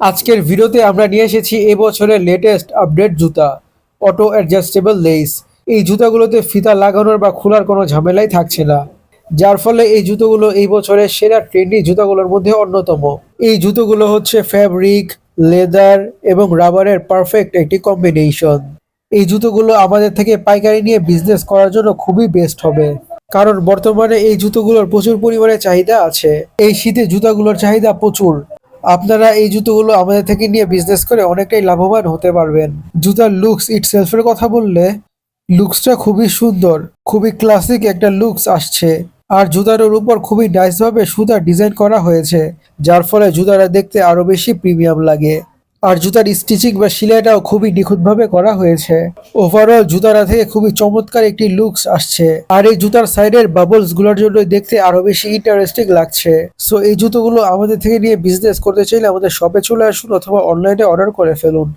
আজকের ভিডিওতে আমরা নিয়ে এসেছি এবছরের লেটেস্ট আপডেট জুতা অটো অ্যাডজাস্টেবল লেস এই জুতাগুলোতে ফিতা লাগানোর বা খোলার কোনো ঝামেলাই থাকছে না। যার ফলে এই জুতোগুলো এই বছরের সেরা ট্রেন্ডি জুতাগুলোর মধ্যে অন্যতম। এই জুতোগুলো হচ্ছে ফ্যাব্রিক লেদার এবং রাবারের পারফেক্ট একটি কম্বিনেশন এই জুতোগুলো আমাদের থেকে পাইকারি নিয়ে বিজনেস করার জন্য খুবই বেস্ট হবে। কারণ বর্তমানে এই জুতোগুলোর প্রচুর পরিমাণে চাহিদা আছে। এই শীতে জুতাগুলোর চাহিদা প্রচুর। আপনারা এই জুতোগুলো আমাদের থেকে নিয়ে বিজনেস করে অনেকটাই লাভবান হতে পারবেন। জুতার লুকস ইট ইটসেলফের কথা বললে লুকসটা খুবই সুন্দর, খুবই ক্লাসিক একটা লুকস আসছে। আর জুতারের উপর খুবই নাইসভাবে সুতা ডিজাইন করা হয়েছে, যার ফলে জুতাটা দেখতে আরও বেশি প্রিমিয়াম লাগে। আর জুতার স্টিচিং বা সেলাইটাও খুবই নিখুঁতভাবে করা হয়েছে। ওভারঅল জুতাটা থেকে খুবই চমৎকার একটি লুকস আসছে। আর এই জুতার সাইডের বাবলসগুলোর জন্য দেখতে আরও বেশি ইন্টারেস্টিং লাগছে। সো এই জুতোগুলো আমাদের থেকে নিয়ে বিজনেস করতে চাইলে আমাদের শপে চলে আসুন অথবা অনলাইনে অর্ডার করে ফেলুন।